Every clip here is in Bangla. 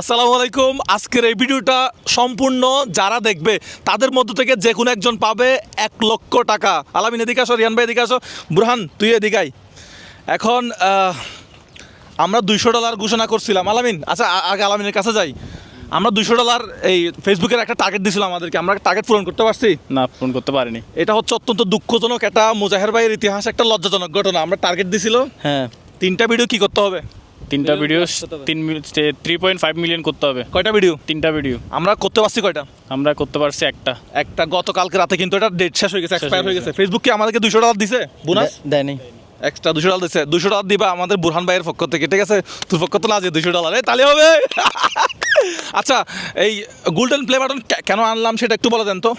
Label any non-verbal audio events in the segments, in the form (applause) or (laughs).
আসসালামু আলাইকুম। আজকের এই ভিডিওটা সম্পূর্ণ যারা দেখবে তাদের মধ্য থেকে যে কোনো একজন পাবে এক লক্ষ টাকা। আলামিন এদিকে আসো রিয়ান ভাই এদিকে আসো। বুরহান তুই এদিকাই এখন আমরা দুইশো ডলার ঘোষণা করছিলাম। আলামিন আচ্ছা আগে আলামিনের কাছে যাই। আমরা দুইশো ডলার এই ফেসবুকের একটা টার্গেট দিছিলাম আমাদেরকে। আমরা টার্গেট পূরণ করতে পারছি? না পূরণ করতে পারিনি। এটা হচ্ছে অত্যন্ত দুঃখজনক। একটা মুজাহের ভাইয়ের ইতিহাস একটা লজ্জাজনক ঘটনা। আমরা টার্গেট দিছিল। হ্যাঁ। তিনটা ভিডিও কি করতে হবে? তিনটা ভিডিও তিন থ্রি পয়েন্ট ফাইভ মিলিয়ন করতে হবে। কয়টা ভিডিও তিনটা ভিডিও আমরা করতে পারছি কয়টা? আমরা করতে পারছি একটা। একটা গতকালকে রাতে কিন্তু এটা ডেট শেষ হয়ে গেছে এক্সপায়ার হয়ে গেছে। ফেসবুক কি আমাদেরকে দুশো ডলার দিছে? বোনাস? দেয়নি। এক্সট্রা দুশো ডলার দিছে। দুশো ডলার দিবা আমাদের বুরহান ভাইয়ের পক্ষ থেকে ঠিক আছে? তোর পক্ষ তো না আছে দুশো ডলার এই তাহলে হবে। (laughs) আচ্ছা এই গোল্ডেন প্লে বাটন কেন আনলাম সেটা একটু বলে দেন তো।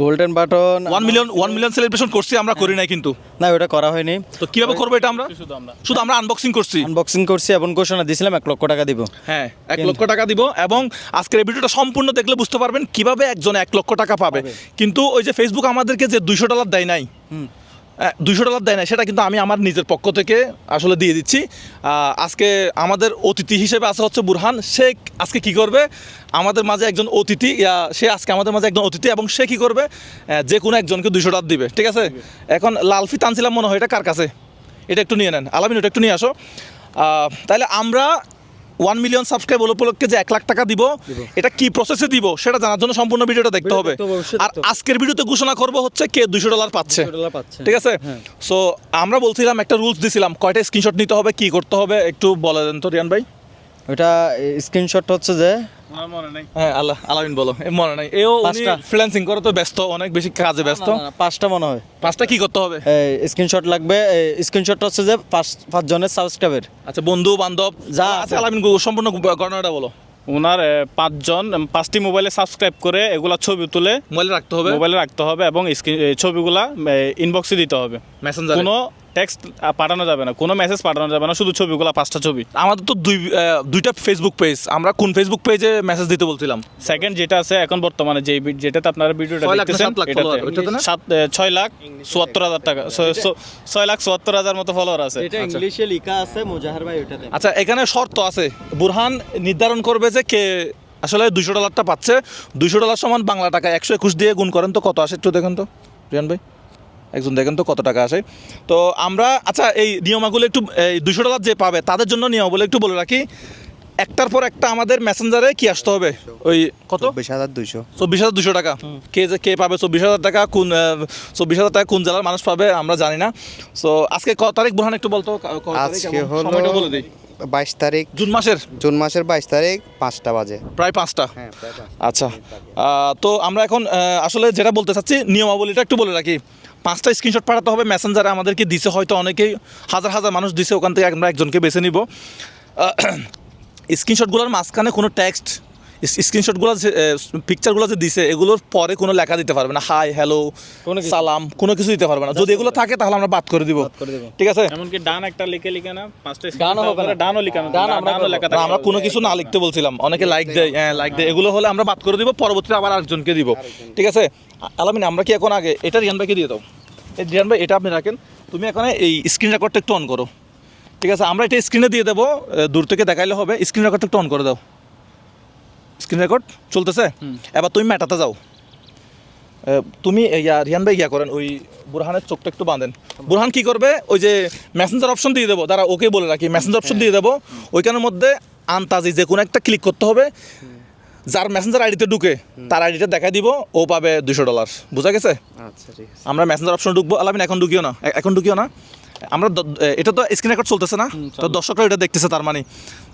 Golden button one million one million celebration করছি আমরা করি নাই কিন্তু। না ওটা করা হয়নি। তো কীভাবে করব এটা আমরা? শুধু আমরা। শুধু আমরা আনবক্সিং করছি। আনবক্সিং করছি এবং ঘোষণা দিয়েছিলাম এক লক্ষ টাকা দিব। হ্যাঁ এক লক্ষ টাকা দিব এবং আজকের এই ভিডিওটা সম্পূর্ণ দেখলে বুঝতে পারবেন কীভাবে একজন এক লক্ষ টাকা পাবে। কিন্তু ওই যে ফেসবুক আমাদেরকে যে দুইশো ডলার দেয় নাই দুইশো ডলার দেয় না সেটা কিন্তু আমি আমার নিজের পক্ষ থেকে আসলে দিয়ে দিচ্ছি। আজকে আমাদের অতিথি হিসেবে আসা হচ্ছে বুরহান। সে আজকে কি করবে? আমাদের মাঝে একজন অতিথি সে আজকে আমাদের মাঝে একজন অতিথি এবং সে কি করবে? যে কোনো একজনকে দুশো ডলার দিবে, ঠিক আছে? এখন লালফি টানছিলাম মনে হয়, এটা কার কাছে? এটা একটু নিয়ে নেন। আলামিন, ওটা একটু নিয়ে আসো। তাহলে আমরা ওয়ান মিলিয়ন সাবস্ক্রাইব উপলক্ষে যে এক লাখ টাকা দিব এটা কি প্রসেসে দিব? সেটা জানার জন্য সম্পূর্ণ ভিডিওটা দেখতে হবে। আর। আজকের ভিডিওতে ঘোষণা করব হচ্ছে কে দুশো ডলার পাচ্ছে। ঠিক আছে? হ্যাঁ। সো আমরা বলছিলাম একটা রুলস দিছিলাম কয়টা স্ক্রিনশট নিতে হবে কি করতে হবে একটু বলে দেন তো রিয়ান ভাই। ওটা স্ক্রিনশট হচ্ছে যে হ্যাঁ আল্লাহ আলামিন বলো। মনে নাই। এও পাঁচটা। ফ্রিল্যান্সিং করে তো ব্যস্ত অনেক বেশি কাজে ব্যস্ত না, না, না, পাঁচটা মনে হয়। পাঁচটা কি করতে হবে? স্ক্রিনশট লাগবে। স্ক্রিনশটটা হচ্ছে যে পাঁচ পাঁচ জনের সাবস্ক্রাইবের আচ্ছা বন্ধু বান্ধব যা আচ্ছা আছে। আলামিন সম্পূর্ণ ঘটনাটা বলো। ওনার পাঁচজন পাঁচটি মোবাইলে সাবস্ক্রাইব করে এগুলা ছবি তুলে মোবাইলে রাখতে হবে? মোবাইলে রাখতে হবে এবং ছবিগুলা ইনবক্সে দিতে হবে। মেসেঞ্জারে কোনো টেক্সট পাঠানো যাবে না কোনো মেসেজ পাঠানো যাবে না শুধু ছবিগুলা পাঁচটা ছবি। আমাদের তো দুই দুইটা ফেসবুক পেজ আমরা কোন ফেসবুক পেজে মেসেজ দিতে বলছিলাম? সেকেন্ড যেটা আছে এখন বর্তমানে যে যেটাতে আপনারা ভিডিওটা ছয় লাখ দেখতেছেন সাত এটাতে। ছয় লাখ চুয়াত্তর হাজার টাকা ছয়- লাখ চুয়াত্তর হাজার মতো ফলোয়ার আছে। এটা ইংলিশে লেখা আছে মুজাহার ভাই ওটাতে আচ্ছা এখানে শর্ত আছে। বুরহান নির্ধারণ করবে যে কে আসলে দুশো ডলারটা পাচ্ছে। দুশো ডলার সমান বাংলা টাকা। একশো একুশ দিয়ে গুণ করেন তো কত? আসে একটু দেখেন তো রিয়ান ভাই। একজন দেখেন তো কত টাকা আসে। তো আমরা আচ্ছা এই নিয়মাগুলো একটু এই দুশো ডলার যে পাবে তাদের জন্য নিয়মাগুলো একটু বলে রাখি। একটার পর একটা আমাদের মেসেঞ্জারে কি আসতে হবে? ওই কত? চব্বিশ হাজার দুইশো। চব্বিশ হাজার দুশো টাকা। কে যে কে পাবে চব্বিশ হাজার টাকা কোন চব্বিশ হাজার টাকা কোন জেলার মানুষ পাবে আমরা জানি না। সো আজকে ক তারিখ বুরহান একটু বলতো আজকে হলো বলে দিই। বাইশ তারিখ। জুন মাসের? জুন মাসের বাইশ তারিখ পাঁচটা বাজে। প্রায় পাঁচটা। হ্যাঁ আচ্ছা। তো আমরা এখন আসলে যেটা বলতে চাচ্ছি নিয়মাবলীটা একটু বলে রাখি। পাঁচটা স্ক্রিনশট পাঠাতে হবে মেসেঞ্জারে আমাদেরকে দিছে, হয়তো অনেকেই, হাজার হাজার মানুষ দিছে, ওখান থেকে আমরা একজনকে বেছে নিব। স্ক্রিনশটগুলোর (clears throat) মাঝখানে কোনো টেক্সট স্ক্রিনশটগুলো যে পিকচারগুলো যে দিছে এগুলোর পরে কোনো লেখা দিতে পারবে না। হাই হ্যালো কোনো সালাম কোনো কিছু দিতে পারবে না। যদি এগুলো থাকে তাহলে আমরা বাদ করে দিব। করে দেবো। ঠিক আছে? এমনকি ডান একটা লিখে লিখে না পাঁচটা ডানও হবে না। ডানও লিখানো ডান ডান- আমরা ডানও লেখা থাকে। আমরা কোনো কিছু না লিখতে বলছিলাম। অনেকে লাইক দেয় হ্যাঁ লাইক দেয়। এগুলো হলে আমরা বাদ করে দিব পরবর্তীতে আবার আরেকজনকে দিব। ঠিক আছে? আলামিন আমরা কি এখন আগে এটা রিয়ান ভাইকে দিয়ে দাও। এই রিয়ান ভাই এটা আপনি রাখেন। তুমি এখন এই স্ক্রিন রেকর্ডটা একটু অন করো। ঠিক আছে? আমরা এটা স্ক্রিনে দিয়ে দেবো। দূর থেকে দেখাইলে হবে। স্ক্রিন রেকর্ডটা একটু অন করে দাও। স্ক্রিন রেকর্ড চলতেছে। এবার তুমি মেটাতে যাও। তুমি ইয়া রিয়ান ভাই ইয়া করেন ওই বুরহানের চোখটা একটু বাঁধেন। বুরহান কি করবে? ওই যে মেসেঞ্জার অপশন দিয়ে দেবো। তারা ওকে বলে রাখি মেসেঞ্জার অপশন দিয়ে দেবো। ওইখানের মধ্যে আন্তাজি যে কোনো একটা ক্লিক করতে হবে। যার মেসেঞ্জার আইডিতে ঢুকে তার আইডিটা দেখাই দিব ও পাবে দুশো ডলার বুঝা গেছে? আচ্ছা আমরা মেসেঞ্জার অপশন ঢুকবো। আলামিন এখন ঢুকিও না। এখন ঢুকিও না। আমরা এটা তো স্ক্রিন রেকর্ড চলতেছে না। তো দর্শকরা এটা দেখতেছে তার মানে।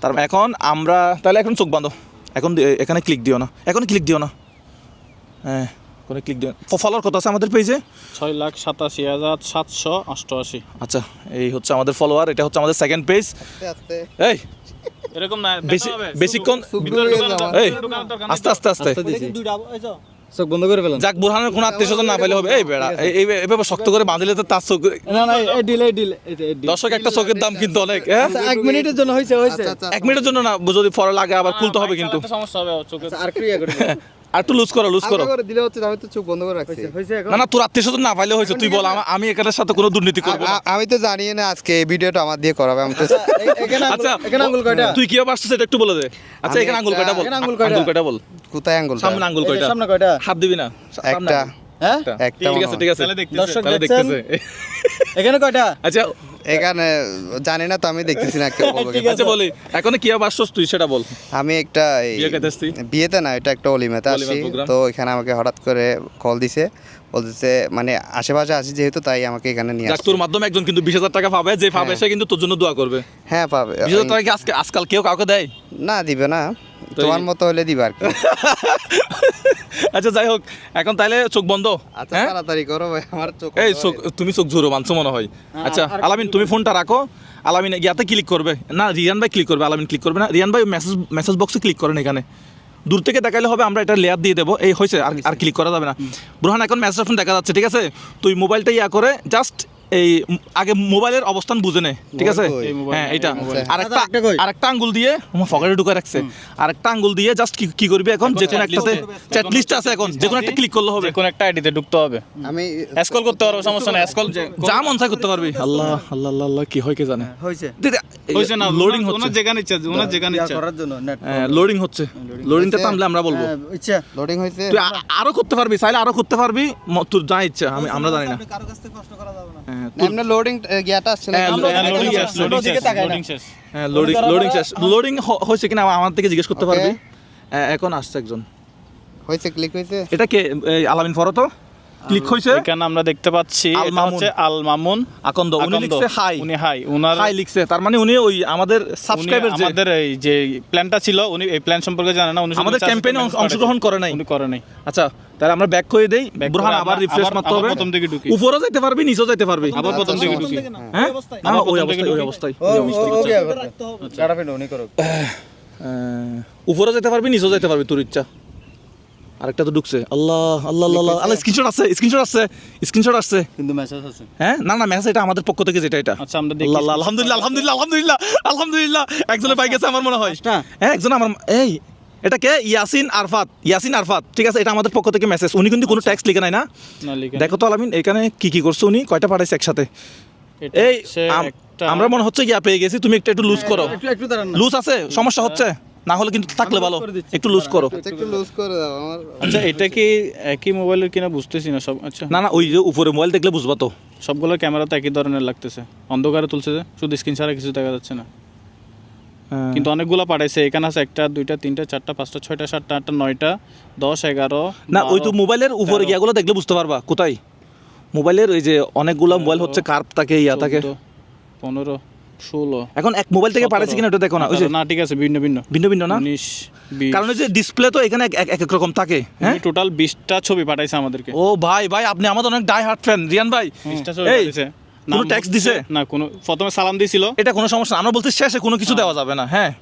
তার মানে এখন আমরা তাহলে এখন চোখ বাঁধো। এখন এখানে ক্লিক দিও না। এখন ক্লিক দিও না। হ্যাঁ কোনো ক্লিক দিও ফলোয়ার কত আছে আমাদের পেজে ছয় লাখ সাতাশি হাজার সাতশো অষ্টআশি। আচ্ছা এই হচ্ছে আমাদের ফলোয়ার এটা হচ্ছে আমাদের সেকেন্ড পেজ আস্তে আস্তে। এই এরকম না বেশি বেশিক্ষণ এই আস্তে আস্তে আস্তে। চোখ বন্ধ করে ফেলেন। যাক বুরহানের কোনো আত্মীয় স্বজন না পেলে হবে। এই বেড়া এই- এভাবে শক্ত করে বাঁধলে তো তার চোখ না না এই ডিল এই ডিল দর্শক একটা চোখের দাম কিন্তু অনেক হ্যাঁ? এক মিনিটের জন্য হয়েছে হয়েছে। আচ্ছা আচ্ছা এক মিনিটের জন্য না যদি পরে লাগে আবার খুলতে হবে কিন্তু। সমস্যা হবে চোখে আর ক্রিয়া করে আর একটু লুজ করো লুজ করো। করে দিলে হচ্ছে আমি তো চোখ বন্ধ করে রাখছি। না না তোর আত্মীয় স্বজন না পাইলে হয়েছে তুই বল আমি এখানের সাথে কোনো দুর্নীতি করব আমি তো জানি না আজকে এই ভিডিওটা আমার দিয়ে করাবে আমি তো আচ্ছা এখানে আঙ্গুল কয়টা? তুই কি পারছিস সেটা একটু বলে দে। আচ্ছা এখানে আঙ্গুল কয়টা বল? এখানে আঙ্গুল কয়টা? আঙ্গুল কয়টা বল? কোথায় আঙ্গুল সামনে আঙ্গুল কয়টা? সামনে কয়টা? হাত দিবি না। একটা। হ্যাঁ একটা। ঠিক আছে ঠিক আছে তাহলে দর্শক দেখতেছে। (laughs) এখানে কয়টা? আচ্ছা এখানে জানি না তো আমি দেখতেছি না কেউ বলবে কি। বলি। এখন কি আসছস তুই? সেটা বল। আমি একটা? বিয়েতে না এটা একটা অলিমাতে program। তো এখানে আমাকে হঠাৎ করে কল দিছে। বলতেছে মানে আশেপাশে আছি যেহেতু তাই আমাকে এখানে নিয়ে আসছে। তোর মাধ্যমে একজন কিন্তু বিশ হাজার টাকা পাবে যে পাবে সে কিন্তু তোর জন্য দোয়া করবে। হ্যাঁ পাবে। বিশ হাজার টাকা আজকে আজকাল কেউ কাউকে দেয়? না দিবে না। তোমার মতো হলে দিবে আর কি। (laughs) আচ্ছা যাই হোক এখন তাইলে চোখ বন্ধ? আচ্ছা হ্যাঁ? তাড়াতাড়ি করো ভাই আমার চোখ এই চোখ তুমি চোখ ঝুরো মানছো মনে হয়। আচ্ছা আলামিন তুমি ফোনটা রাখো। আলামিন ইয়াতে ক্লিক করবে। না রিয়ান ভাই ক্লিক করবে আলামিন ক্লিক করবে না। রিয়ান ভাই মেসেজ মেসেজ বক্সে ক্লিক করেন এখানে। দূর থেকে দেখাইলে হবে আমরা এটা লেয়ার দিয়ে দেবো। এই হয়েছে আর আর ক্লিক করা যাবে না। ব্রহান এখন মেসেজ অপশন দেখা যাচ্ছে ঠিক আছে? তুই মোবাইলটা ইয়া করে জাস্ট এই আগে মোবাইলের অবস্থান বুঝে নে ঠিক আছে? হ্যাঁ এটা। আরেকটা আচ্ছা, একটা আরেকটা আঙ্গুল দিয়ে আমার ফকেটে ঢুকে রাখছে। আরেকটা আঙ্গুল দিয়ে জাস্ট কি কি করবি এখন? যে কোনো একটাতে চ্যাট লিস্ট আছে। এখন। যে কোনো একটা ক্লিক করলে হবে। যে কোনো একটা আইডিতে ঢুকতে হবে। আমি স্কল করতে পারব সমস্যা নাই। স্কল যা মন চায় করতে পারবি। আল্লাহ আল্লাহ আল্লাহ কি হয় কে জানে? হয়েছে। হয়েছে না লোডিং হচ্ছে। ওনার যেখানে ইচ্ছা ওনার যেখানে ইচ্ছা। করার জন্য নেট লোডিং হচ্ছে। লোডিংটা? থামলে আমরা বলব। হ্যাঁ, ইচ্ছা লোডিং হয়েছে? তুই আরও করতে পারবি চাইলে আরও করতে পারবি। তোর যা ইচ্ছা আমি আমরা জানি না। কারও কাছ থেকে কষ্ট করা যাবে না। হ্যাঁ, এমনি লোডিং গিয়াটা আসছে না। লোডিং শেষ লোডিং শেষ লোডিং শেষ। হ্যাঁ লোডিং লোডিং শেষ। লোডিং হয়েছে কিনা আমার থেকে জিজ্ঞেস করতে পারবে? এখন আসছে একজন। হয়েছে ক্লিক হয়েছে। এটা কে? আলামিন ফরো তো ক্লিক হয়েছে? এখানে আমরা দেখতে পাচ্ছি এটা হচ্ছে আল মামুন আকন্দ উনি লিখছে হাই। উনি হাই উনার হাই লিখছে তার মানে উনি ওই আমাদের সাবস্ক্রাইবার যে আমাদের এই যে প্ল্যানটা ছিল উনি এই প্ল্যান সম্পর্কে জানেন না উনি আমাদের ক্যাম্পেইনে অংশগ্রহণ করে নাই। উনি করে নাই। আচ্ছা তাহলে আমরা ব্যাক করে দেই। বুরহান আবার রিফ্রেশ মারতে হবে। প্রথম থেকে ঢুকি। উপরও যাইতে পারবি নিচেও যাইতে পারবি। আবার প্রথম থেকে ঢুকি। হ্যাঁ? ওই অবস্থায়। ওই। অবস্থায় ওই অবস্থায়। আহ, যেতে পারবি নিচেও যেতে পারবি তোর ইচ্ছা আরেকটা তো ঢুকছে। আল্লাহ আল্লাহ আল্লাহ আল্লাহ। স্ক্রিনশট আছে স্ক্রিনশট আছে স্ক্রিনশট আসছে। কিন্তু মেসেজ আছে। হ্যাঁ? না না মেসেজ এটা আমাদের পক্ষ থেকে যেটা এটা। আচ্ছা আমরা দেখি। আল্লাহ আলহামদুলিল্লাহ আলহামদুলিল্লাহ আলহামদুলিল্লাহ আলহামদুলিল্লাহ। একজনের পাই গেছে আমার মনে হয়। হ্যাঁ একজন আমার এই এটা কে? ইয়াসিন আরফাত ইয়াসিন আরফাত। ঠিক আছে এটা আমাদের পক্ষ থেকে মেসেজ উনি কিন্তু কোনো ট্যাক্স লিখে নাই না? দেখো তো আলামিন এখানে কি কি করছে উনি? কয়টা পাঠাইছে একসাথে? এই আমরা মনে হচ্ছে গিয়া পেয়ে গেছি তুমি একটু একটু লুজ করো। একটু একটু দাঁড়ান লুজ আছে? সমস্যা হচ্ছে? না হলে কিন্তু থাকলে ভালো। একটু লুজ করো। আচ্ছা, একটু লুজ করে দাও আমার। আচ্ছা এটা কি একই মোবাইলের কিনা বুঝতেছি না সব। আচ্ছা। না না ওই যে উপরে মোবাইল দেখলে বুঝবা তো। সবগুলো ক্যামেরা তো একই ধরনের লাগতেছে। অন্ধকারে তুলছে যে শুধু স্ক্রিন ছাড়া কিছু দেখা যাচ্ছে না। কিন্তু অনেকগুলো পাঠাইছে। এখানে আছে একটা দুইটা তিনটা চারটা পাঁচটা ছয়টা সাতটা আটটা নয়টা দশ এগারো না ওই তো মোবাইলের উপরে গিয়াগুলো দেখলে বুঝতে পারবা। কোথায়? মোবাইলের ওই যে অনেকগুলো মোবাইল হচ্ছে কার্প থাকে ইয়া থাকে। পনেরো ষোলো। এখন এক মোবাইল থেকে পাঠাইছে কিনা ওটা দেখো না ওই যে না ঠিক আছে ভিন্ন ভিন্ন। ভিন্ন ভিন্ন না? উনিশ কারণ ওই যে ডিসপ্লে তো এখানে এক এক রকম থাকে হ্যাঁ? টোটাল বিশটা ছবি পাঠাইছে আমাদেরকে। ও ভাই ভাই আপনি আমাদের অনেক ডাই হার্ট ফ্যান রিয়ান ভাই। বিশটা ছবি পাঠাইছে। কোনো ট্যাক্স দিছে? না কোনো প্রথমে সালাম দিছিল। এটা কোনো সমস্যা আমরা বলছি শেষে কোনো কিছু দেওয়া যাবে না হ্যাঁ।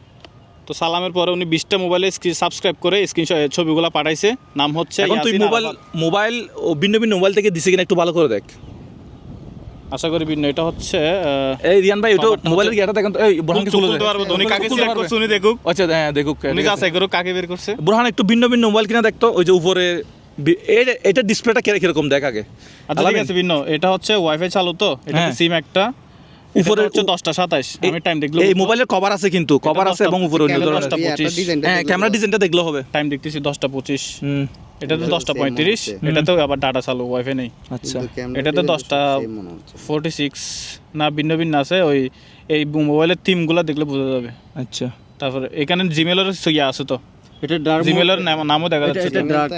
তো সালামের পরে উনি বিশটা মোবাইলে সাবস্ক্রাইব করে স্ক্রিনশট ছবিগুলো পাঠাইছে। নাম হচ্ছে এখন তুই মোবাইল মোবাইল ও ভিন্ন ভিন্ন মোবাইল থেকে দিছে কিনা একটু ভালো করে দেখ। আশা করি ভিন্ন এটা হচ্ছে এই রিয়ান ভাই ওটা মোবাইলের ইয়েটা দেখেন তো এই বুরহানকে তুলতে তুলে দে। পারব উনি কাকে পারবে? করছে উনি দেখুক আচ্ছা হ্যাঁ দেখুক উনি। যাচাই করুক কাকে বের করছে বুরহান একটু ভিন্ন ভিন্ন মোবাইল কিনা দেখতো ওই যে উপরে এটা ডিসপ্লেটা কীরকম দেখ আগে আচ্ছা ঠিক আছে ভিন্ন এটা হচ্ছে ওয়াইফাই চালু তো এটা হ্যাঁ। সিম একটা উপরে হচ্ছে দশটা সাতাশ আমি টাইম দেখল এই মোবাইলের কভার আছে কিন্তু কভার আছে এবং উপরে। হ্যাঁ ক্যামেরা। ডিজাইনটা দেখলে হবে টাইম দেখতেছি দশটা পঁচিশ হুম এটাতে দশটা পঁয়ত্রিশ হচ্ছে। এটাতেও আবার ডাটা চালু ওয়াইফাই নেই। আচ্ছা। ক্যামেরা এটাতে দশটা। ফোরটি সিক্স না ভিন্ন ভিন্ন আছে ওই এই মোবাইলের থিমগুলো দেখলে বোঝা যাবে। আচ্ছা। তারপরে এখানে জিমেলের ইয়ে আছে তো। এটা ডার্ক জিমেলের নামও দেখা যাচ্ছে এটা তো।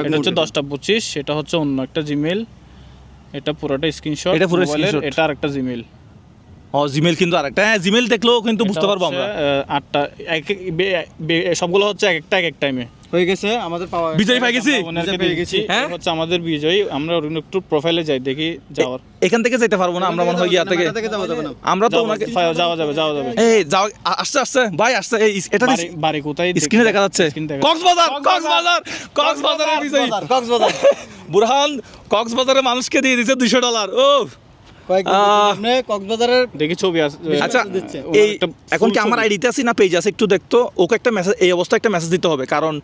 এটা হচ্ছে দশটা পঁচিশ এটা হচ্ছে অন্য একটা জিমেল এটা পুরোটা স্ক্রিনশট এটা পুরো। এটা আরেকটা জিমেল ও জিমেল কিন্তু আরেকটা। হ্যাঁ জিমেল দেখলেও কিন্তু বুঝতে পারব আমরা। আটটা এক এক- বে- বে- সবগুলো হচ্ছে এক একটা এক এক টাইমে হয়ে গেছে আমাদের পাওয়া বিজয় পাই গেছি? পেয়ে গেছি। হ্যাঁ? হচ্ছে আমাদের বিজয়। আমরা একটু প্রোফাইলে যাই দেখি যাওয়ার। এখান থেকে যেতে পারব না আমরা মনে হয় ইয়া থেকে আমরা তো ওনাকে যাওয়া যাবে যাওয়া যাবে এই যাও আসছে আসছে ভাই আসছে এই এটা বাড়ি কোথায় স্ক্রিনে দেখা যাচ্ছে। কক্সবাজার কক্সবাজার কক্সবাজারের বিজয়ী। কক্সবাজার। (laughs) বুরহান কক্সবাজারের মানুষকে দিয়ে দিছে দুইশো ডলার। ও কক্সবাজারের দেখি ছবি আচ্ছা এই এখন কি আমার আইডিতে আছি না পেজ আছে? একটু দেখতো ওকে একটা মেসেজ এই অবস্থায় একটা মেসেজ দিতে হবে। কারণ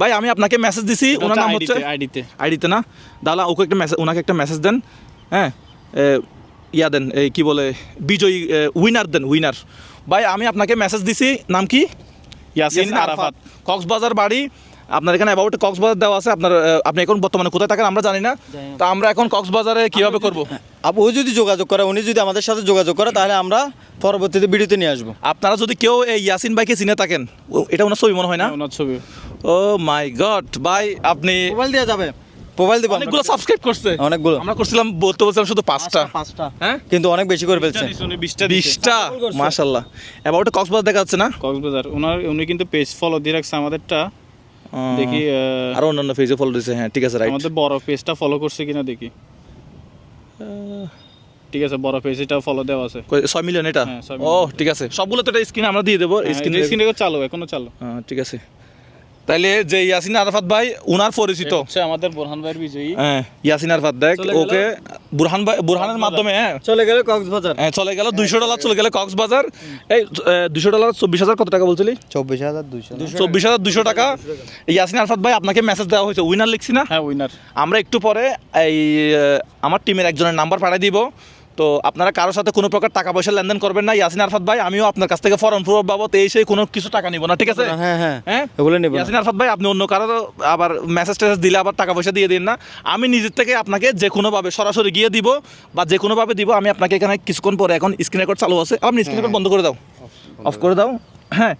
ভাই আমি আপনাকে মেসেজ দিছি ওনার নাম হচ্ছে তে, আইডিতে না? দাদা ওকে একটা মেসেজ ওনাকে একটা মেসেজ দেন হ্যাঁ? ইয়া দেন এই কি বলে বিজয়ী উইনার দেন উইনার ভাই আমি আপনাকে মেসেজ দিছি নাম কি? ইয়াসিন আরাফাত। কক্সবাজার বাড়ি আপনার এখানে অ্যাবাউট কক্সবাজার দেওয়া আছে আপনার আপনি এখন বর্তমানে কোথায় থাকেন আমরা জানি না। তো আমরা এখন কক্সবাজারে কীভাবে করব? আপু ও যদি যোগাযোগ করে উনি যদি আমাদের সাথে যোগাযোগ করে তাহলে আমরা পরবর্তীতে ভিডিওতে নিয়ে আসব। আপনারা যদি কেউ এই ইয়াসিন ভাইকে চিনে থাকেন এটা ওনার ছবি মনে হয় না? ওনার ছবি। ও মাই গড ভাই আপনি মোবাইল দেওয়া যাবে। মোবাইল দিব অনেকগুলো সাবস্ক্রাইব করছে। অনেকগুলো। আমরা করছিলাম বলতে বলছিলাম শুধু পাঁচটা। পাঁচটা হ্যাঁ? কিন্তু অনেক বেশি করে ফেলছে। বিশটা মাশাল্লাহ অ্যাবাউট কক্সবাজার দেখা যাচ্ছে না? কক্সবাজার। ওনার উনি কিন্তু পেজ ফলো দিয়ে রাখছে আমাদেরটা। দেখি আরও অন্যান্য পেজে ফলো দিছে হ্যাঁ ঠিক আছে রাইট আমাদের বড় পেজটা ফলো করছে কিনা দেখি। ঠিক আছে বড় পেজটা ফলো দেওয়া আছে। 6 মিলিয়ন এটা? হ্যাঁ, ও ঠিক আছে সবগুলো তো এটা স্ক্রিন আমরা দিয়ে দেবো স্ক্রিন স্ক্রিনে চালু এখনও চালু। হ্যাঁ ঠিক আছে। তাইলে যে ইয়াসিন আরাফাত ভাই উনার পরিচিত। আমাদের বোরহান ভাইয়ের বিজয়ী। হ্যাঁ ইয়াসিন আরাফাত দেখ ওকে বুরহান ভাই বুরহানের মাধ্যমে হ্যাঁ। চলে গেলে কক্সবাজার। হ্যাঁ চলে গেল দুইশো ডলার চলে গেলে। কক্সবাজার। এই দুশো ডলার চব্বিশ হাজার কত টাকা বলছিলি? চব্বিশ হাজার দুইশো চব্বিশ হাজার দুশো টাকা। ইয়াসিন আরফাত ভাই আপনাকে মেসেজ দেওয়া হয়েছে। উইনার লিখছি না? হ্যাঁ উইনার আমরা একটু পরে এই আমার টিমের একজনের নাম্বার পাঠিয়ে দিব। তো আপনারা কারোর সাথে কোনো প্রকার টাকা পয়সা লেনদেন করবেন না ইয়াসিন আরফাত ভাই আমিও আপনার কাছ থেকে ফরন প্রুফ বাবদ এই সেই কোনো কিছু টাকা নিব না ঠিক আছে? হ্যাঁ হ্যাঁ হ্যাঁ? এগুলো নেব। ইয়াসিন আরফাত ভাই আপনি অন্য কারও আবার মেসেজ টেসেজ দিলে আবার টাকা পয়সা দিয়ে দিন না। আমি নিজের থেকে আপনাকে যে কোনোভাবে সরাসরি গিয়ে দিব বা যে কোনোভাবে দিব আমি আপনাকে এখানে কিছুক্ষণ পরে এখন স্ক্রিন রেকর্ড চালু আছে। আপনি স্ক্রিন রেকর্ড বন্ধ করে দাও। অফ করে দাও। হ্যাঁ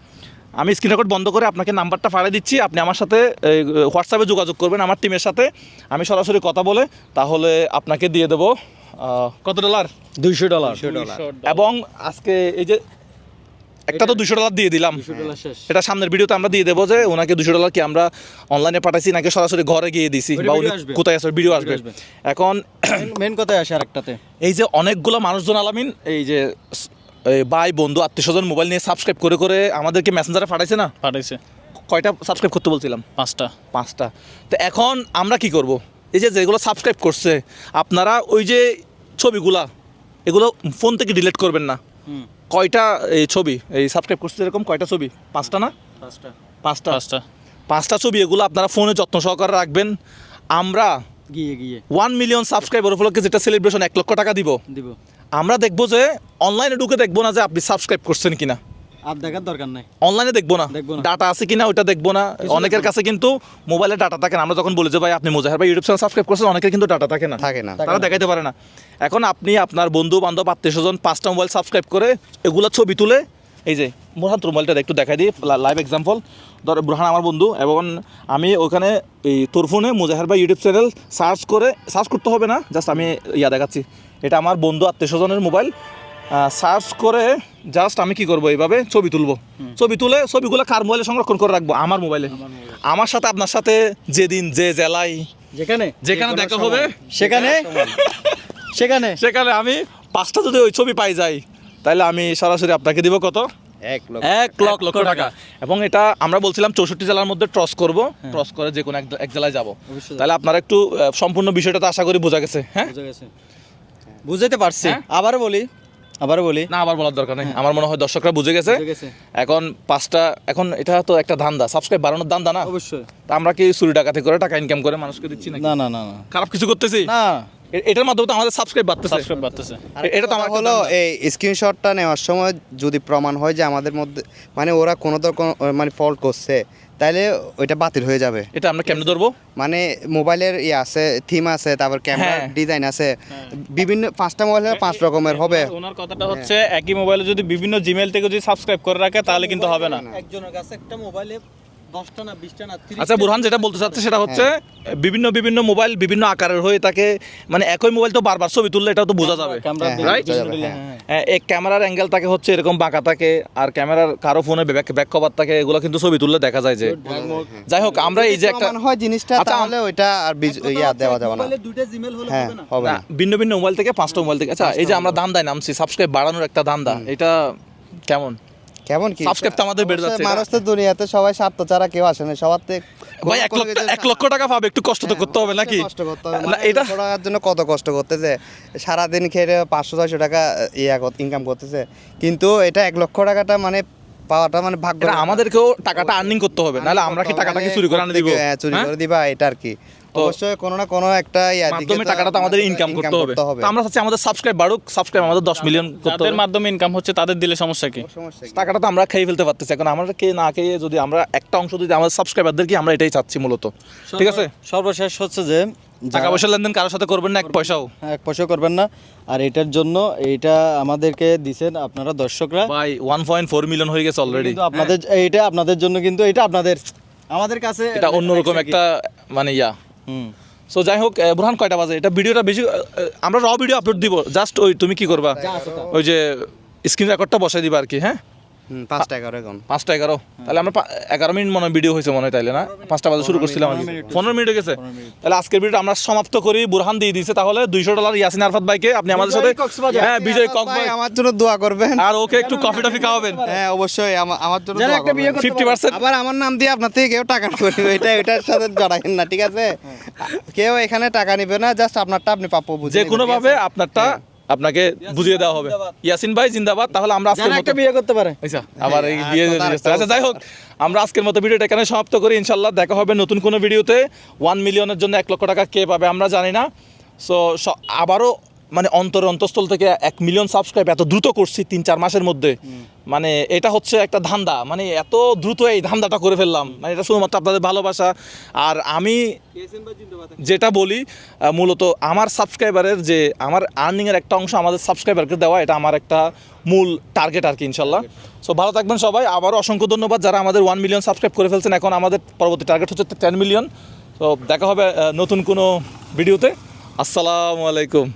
আমি স্ক্রিন রেকর্ড বন্ধ করে আপনাকে নাম্বারটা ফাড়ে দিচ্ছি। আপনি আমার সাথে হোয়াটসঅ্যাপে যোগাযোগ করবেন আমার টিমের সাথে। আমি সরাসরি কথা বলে তাহলে আপনাকে দিয়ে দেবো। কত ডলার? দুইশো ডলার। এবং আজকে এই যে একটা তো দুশো ডলার দিয়ে দিলাম। এটা সামনের ভিডিওতে আমরা দিয়ে দেবো যে ওনাকে দুশো ডলার কি আমরা অনলাইনে পাঠাইছি নাকি সরাসরি ঘরে গিয়ে দিছি বা উনি কোথায় আসবে ভিডিও আসবে। এখন মেন কথায় আসে আরেকটাতে। এই যে অনেকগুলো মানুষজন আলামিন এই যে এই ভাই বন্ধু আত্মীয় স্বজন মোবাইল নিয়ে সাবস্ক্রাইব করে করে আমাদেরকে মেসেঞ্জারে পাঠাইছে না? পাঠাইছে। কয়টা সাবস্ক্রাইব করতে বলছিলাম? পাঁচটা। পাঁচটা। তো এখন আমরা কি করব? এই যে যেগুলো সাবস্ক্রাইব করছে আপনারা ওই যে ছবিগুলা এগুলো ফোন থেকে ডিলিট করবেন না। কয়টা এই ছবি? এই সাবস্ক্রাইব করছে এরকম কয়টা ছবি? পাঁচটা না? পাঁচটা। পাঁচটা। পাঁচটা। পাঁচটা ছবি এগুলো আপনারা ফোনে যত্ন সহকারে রাখবেন। আমরা গিয়ে গিয়ে। ওয়ান মিলিয়ন সাবস্ক্রাইবার উপলক্ষে যেটা সেলিব্রেশন এক লক্ষ টাকা দিব। দিব। আমরা দেখব যে অনলাইনে ঢুকে দেখব না যে আপনি সাবস্ক্রাইব করছেন কিনা। আর দেখার দরকার নাই। অনলাইনে দেখব না। ডাটা আছে কিনা ওটা দেখব না। অনেকের কাছে কিন্তু মোবাইলে ডাটা থাকে না। আমরা যখন বলি যে ভাই আপনি মোজাহার ভাই ইউটিউব চ্যানেল সাবস্ক্রাইব করছেন অনেকের কিন্তু ডাটা থাকে না। থাকে না। তারা দেখাইতে পারে না। এখন আপনি আপনার বন্ধু বান্ধব আত্মীয় স্বজন পাঁচটা মোবাইল সাবস্ক্রাইব করে এগুলো ছবি তুলে এই যে বুরহান তোর মোবাইলটা একটু দেখাই দিই লাইভ এক্সাম্পল ধর বুরহান আমার বন্ধু এবং আমি ওখানে এই তোর ফোনে মুজাহার ভাই ইউটিউব চ্যানেল সার্চ করে সার্চ করতে হবে না জাস্ট আমি ইয়া দেখাচ্ছি। এটা আমার বন্ধু আত্মীয় স্বজনের মোবাইল সার্চ করে জাস্ট আমি কি করব এইভাবে ছবি তুলবো। ছবি তুলে ছবিগুলো কার মোবাইলে সংরক্ষণ করে রাখব? আমার মোবাইলে আমার সাথে আপনার সাথে যেদিন যে জেলায়। যেখানে? যেখানে দেখা হবে। সেখানে? সেখানে? সেখানে আমি পাঁচটা যদি ওই ছবি পাই যাই তাহলে আমি সরাসরি আপনাকে দিব কত? এক লক্ষ এক লক্ষ লক্ষ টাকা। এবং এটা আমরা বলছিলাম চৌষট্টি জেলার মধ্যে ট্রস করব। ট্রস করে যে কোনো এক- এক জেলায় যাব। তাহলে আপনারা একটু সম্পূর্ণ বিষয়টা তো আশা করি বোঝা গেছে হ্যাঁ? বুঝে বুঝাইতে পারছি। আবার বলি আবারও বলি। না আবার বলার দরকার নেই। আমার মনে হয় দর্শকরা বুঝে গেছে। এখন পাঁচটা এখন এটা তো একটা ধান্দা। সাবস্ক্রাইব বাড়ানোর ধান্দা না। অবশ্যই। তা আমরা কি চুরি ডাকাতি করে টাকা ইনকাম করে মানুষকে দিচ্ছি না না না না না। খারাপ কিছু করতেছি? না। এটার মাধ্যমে তো আমাদের সাবস্ক্রাইব বাড়তেছে। সাবস্ক্রাইব বাড়তেছে। এটা তো আমার হলো এই স্ক্রিনশটটা নেওয়ার সময় যদি প্রমাণ হয় যে আমাদের মধ্যে মানে ওরা কোনো তো মানে ফল্ট করছে। তাহলে ওইটা বাতিল হয়ে যাবে। এটা আমরা কেমনে ধরবো? মানে মোবাইলের ইয়ে আছে থিম আছে তারপর ক্যামেরার হ্যাঁ। ডিজাইন আছে। বিভিন্ন পাঁচটা মোবাইলের পাঁচ রকমের হবে। ওনার কথাটা হচ্ছে একই মোবাইলে যদি বিভিন্ন জিমেল থেকে যদি সাবস্ক্রাইব করে রাখে তাহলে কিন্তু হবে না। একজনের কাছে একটা মোবাইলে আচ্ছা বুরহান যেটা বলতে চাচ্ছে সেটা হচ্ছে বিভিন্ন বিভিন্ন মোবাইল বিভিন্ন আকারের হয়ে থাকে মানে একই মোবাইল তো বারবার ছবি তুললে এটাও তো বোঝা যাবে। ক্যামেরা হ্যাঁ, যাবে, হ্যাঁ। হ্যাঁ, এক ক্যামেরার অ্যাঙ্গেল থাকে হচ্ছে এরকম বাঁকা থাকে আর ক্যামেরার কারও ফোনে ব্যাক কভার থাকে এগুলো কিন্তু ছবি তুললে দেখা যায় যে যাই হোক আমরা এই যে একটা হয় জিনিসটা আচ্ছা, তাহলে ওইটা আর ইয়া দেওয়া যাবে না। দুইটা জিমেল হলে হ্যাঁ হবে না? হবে। না, না ভিন্ন ভিন্ন মোবাইল থেকে পাঁচটা মোবাইল থেকে। আচ্ছা এই যে আমরা দাম দেয় নামছি সাবস্ক্রাইব বাড়ানোর একটা দাম দা এটা কেমন? কেমন কি? Subscribe তো আমাদের বেড়ে যাচ্ছে, মানুষ তো দুনিয়াতে সবাই স্বার্থ ছাড়া কেউ আসে না সবার তো ভাই এক লক্ষ এক লক্ষ টাকা পাবে একটু কষ্ট তো করতে হবে নাকি? কষ্ট করতে হবে। না মানে এটা টাকার জন্য কত কষ্ট করতেছে সারাদিন খেয়ে পাঁচশো ছয়শো টাকা ইয়া ইনকাম করতেছে। কিন্তু এটা এক লক্ষ টাকাটা মানে পাওয়াটা মানে ভাগ্য আমাদেরকেও টাকাটা আর্নিং করতে হবে নাহলে আমরা কি টাকাটাকে চুরি করে আনে দিব? হ্যাঁ, চুরি হ্যাঁ? করে দিবা এটা আর কি। অবশ্যই কোনো না কোনো একটা মাধ্যমে টাকাটা তো আমাদের ইনকাম করতে হবে। তো আমরা চাচ্ছি আমাদের সাবস্ক্রাইব বাড়ুক সাবস্ক্রাইব আমাদের দশ মিলিয়ন করতে মাধ্যমে ইনকাম হচ্ছে তাদের দিলে সমস্যা কি? টাকাটা তো আমরা খেয়ে ফেলতে পারতেছি। এখন আমরা কে না খেয়ে যদি আমরা একটা অংশ যদি আমাদের সাবস্ক্রাইবারদেরকে আমরা এটাই চাচ্ছি মূলত। ঠিক আছে? সর্বশেষ হচ্ছে যে টাকা পয়সা লেনদেন কারোর সাথে করবেন না এক পয়সাও। হ্যাঁ, এক পয়সা করবেন না। আর এটার জন্য এইটা আমাদেরকে দিছেন আপনারা দর্শকরা। ভাই ওয়ান পয়েন্ট ফোর মিলিয়ন হয়ে গেছে অলরেডি আপনাদের এইটা আপনাদের জন্য কিন্তু এটা আপনাদের আমাদের কাছে এটা অন্যরকম একটা মানে ইয়া। সো যাই হোক বুরহান কয়টা বাজে? এটা ভিডিওটা বেশি আমরা র ভিডিও আপলোড দিব। জাস্ট ওই তুমি কি করবা? ওই যে স্ক্রিন রেকর্ডটা বসাই দিবা আর কি হ্যাঁ? পাঁচটা এগারো এখন। পাঁচটা এগারো? তাহলে আমরা এগারো মিনিট মনে ভিডিও হয়েছে মনে হয় তাইলে না? পাঁচটা বাজে শুরু করছিলাম আগে পনেরো মিনিট হয়ে গেছে। তাহলে আজকের ভিডিও আমরা সমাপ্ত করি। বুরহান দিয়ে দিয়েছে তাহলে দুইশো ডলার ইয়াসিন আরফাত ভাইকে। আপনি আমাদের সাথে হ্যাঁ বিজয় কক্স ভাই আমার জন্য দোয়া করবেন। আর ওকে একটু কফি টফি খাওয়াবেন। হ্যাঁ অবশ্যই আমার জন্য দোয়া করবেন। ফিফটি পার্সেন্ট আবার আমার নাম দিয়ে আপনার থেকে কেউ টাকা এটা এটার সাথে জড়াইন না ঠিক আছে? কেউ এখানে টাকা নেবে না জাস্ট আপনারটা আপনি প্রাপ্য বুঝে যে নেবেন, কোনো ভাবে আছে? আপনারটা আপনাকে বুঝিয়ে দেওয়া হবে। ইয়াসিন ভাই জিন্দাবাদ তাহলে আমরা আজকের মতো একটা বিয়ে করতে পারে। আচ্ছা আবার এই হ্যাঁ, বিয়ে আচ্ছা যাই হোক আমরা আজকের মতো ভিডিওটা এখানে সমাপ্ত করি। ইনশাল্লাহ দেখা হবে নতুন কোনো ভিডিওতে। ওয়ান মিলিয়নের জন্য এক লক্ষ টাকা কে পাবে আমরা জানি না। সো আবারও মানে অন্তর অন্তঃস্থল থেকে এক মিলিয়ন সাবস্ক্রাইব এত দ্রুত করছি তিন চার মাসের মধ্যে। মানে এটা হচ্ছে একটা ধান্দা। মানে এত দ্রুত এই ধান্দাটা করে ফেললাম। মানে এটা শুধুমাত্র আপনাদের ভালোবাসা। আর আমি যেটা বলি মূলত আমার সাবস্ক্রাইবারের যে আমার আর্নিংয়ের একটা অংশ আমাদের সাবস্ক্রাইবারকে দেওয়া, এটা আমার একটা মূল টার্গেট আর কি, ইনশাল্লাহ। সো ভালো থাকবেন সবাই। আবারও অসংখ্য ধন্যবাদ যারা আমাদের ওয়ান মিলিয়ন সাবস্ক্রাইব করে ফেলছেন। এখন আমাদের পরবর্তী টার্গেট হচ্ছে টেন মিলিয়ন তো দেখা হবে নতুন কোনো ভিডিওতে আসসালামু আলাইকুম।